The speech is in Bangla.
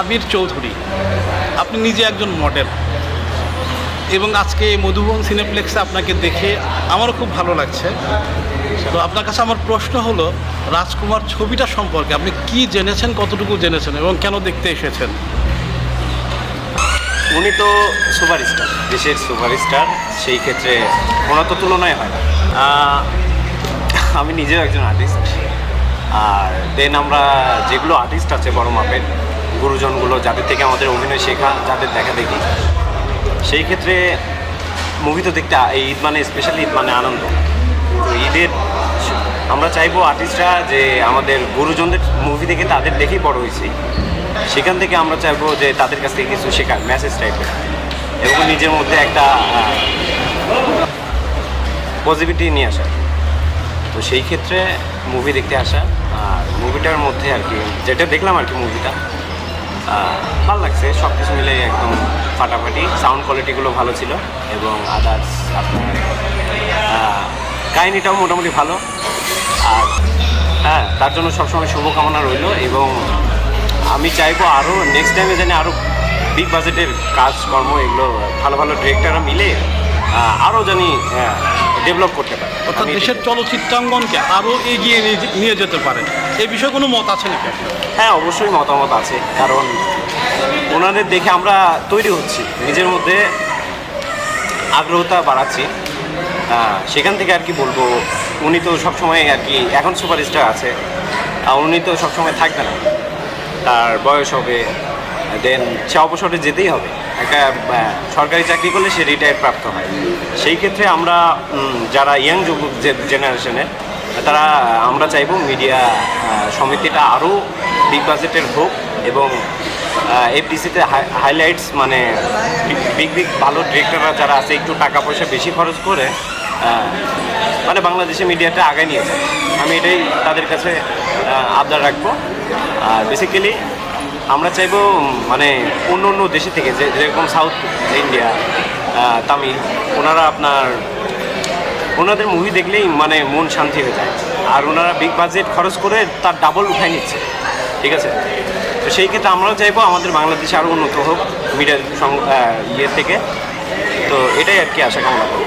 আবির চৌধুরী। আপনি নিজে একজন মডেল এবং আজকে এই মধুবন সিনেপ্লেক্সে আপনাকে দেখে আমারও খুব ভালো লাগছে। তো আপনার কাছে আমার প্রশ্ন হলো, রাজকুমার ছবিটা সম্পর্কে আপনি কি জেনেছেন, কতটুকু জেনেছেন এবং কেন দেখতে এসেছেন? উনি তো সুপারস্টার, দেশের সুপারস্টার, সেই ক্ষেত্রে ওনার তো তুলনায় হয় না। আমি নিজেও একজন আর্টিস্ট আর দেন আমরা যেগুলো আর্টিস্ট আছে বড় মাপের গুরুজনগুলো যাদের থেকে আমাদের অভিনয় শেখা, যাদের দেখা দেখি। সেই ক্ষেত্রে মুভি তো দেখতে, এই ঈদ মানে স্পেশালি ঈদ মানে আনন্দ। তো ঈদের আমরা চাইব আর্টিস্টরা যে আমাদের গুরুজনদের মুভি দেখে তাদের দেখেই বড় হয়েছি। সেখান থেকে আমরা চাইব যে তাদের কাছ থেকে কিছু শেখার মেসেজ টাইপের এবং নিজের মধ্যে একটা পজিটিভিটি নিয়ে আসা। তো সেই ক্ষেত্রে মুভি দেখতে আসা। আর মুভিটার মধ্যে আর কি, যেটা দেখলাম আর কি মুভিটা ভালো লাগছে সব কিছু মিলে একদম ফাটাফাটি। সাউন্ড কোয়ালিটিগুলো ভালো ছিল এবং আদার্স আপনার কাহিনিটাও মোটামুটি ভালো। আর হ্যাঁ তার জন্য সবসময় শুভকামনা রইল এবং আমি চাইব আরও নেক্সট টাইমে যেন আরও বিগ বাজেটের কাজকর্ম এগুলো ভালো ভালো ডিরেক্টররা মিলে আরও জানি ডেভেলপ করতে পারে। অর্থাৎ দেশের চলচ্চিত্রাঙ্গনকে আরও এগিয়ে নিয়ে নিয়ে যেতে পারেন এই বিষয়ে কোনো মত আছে নাকি? হ্যাঁ অবশ্যই মতামত আছে, কারণ ওনাদের দেখে আমরা তৈরি হচ্ছি, নিজের মধ্যে আগ্রহতা বাড়াচ্ছি। সেখান থেকে আর কি বলব, উনি তো সবসময় আর কি এখন সুপারস্টার আছে, আর উনি তো সবসময় থাকবে না। তার বয়স হবে, দেন সে অবসরে যেতেই হবে। একটা সরকারি চাকরি করলে সে রিটায়ার প্রাপ্ত হয়। সেই ক্ষেত্রে আমরা যারা ইয়াং যুব জেনারেশনের তারা, আমরা চাইব মিডিয়া সমিতিটা আরও বিগ বাজেটের হোক এবং এফডিসিতে হাইলাইটস মানে বিগ বিগ ভালো ডিরেক্টররা যারা আছে, একটু টাকা পয়সা বেশি খরচ করে মানে বাংলাদেশে মিডিয়াটা আগায় নিয়ে যায় আমি এটাই তাদের কাছে আবদার রাখব। আর বেসিক্যালি আমরা চাইব মানে অন্য অন্য দেশে থেকে, যে, যেরকম সাউথ ইন্ডিয়া তামিল, ওনারা আপনার ওনাদের মুভি দেখলেই মানে মন শান্তি হয়ে যায়। আর ওনারা বিগ বাজেট খরচ করে তার ডাবল উঠায় নিচ্ছে। ঠিক আছে? তো সেই ক্ষেত্রে আমরাও চাইব আমাদের বাংলাদেশে আরও উন্নত হোক আহ, ইয়ে থেকে। তো এটাই আর কি আশা কামনা করব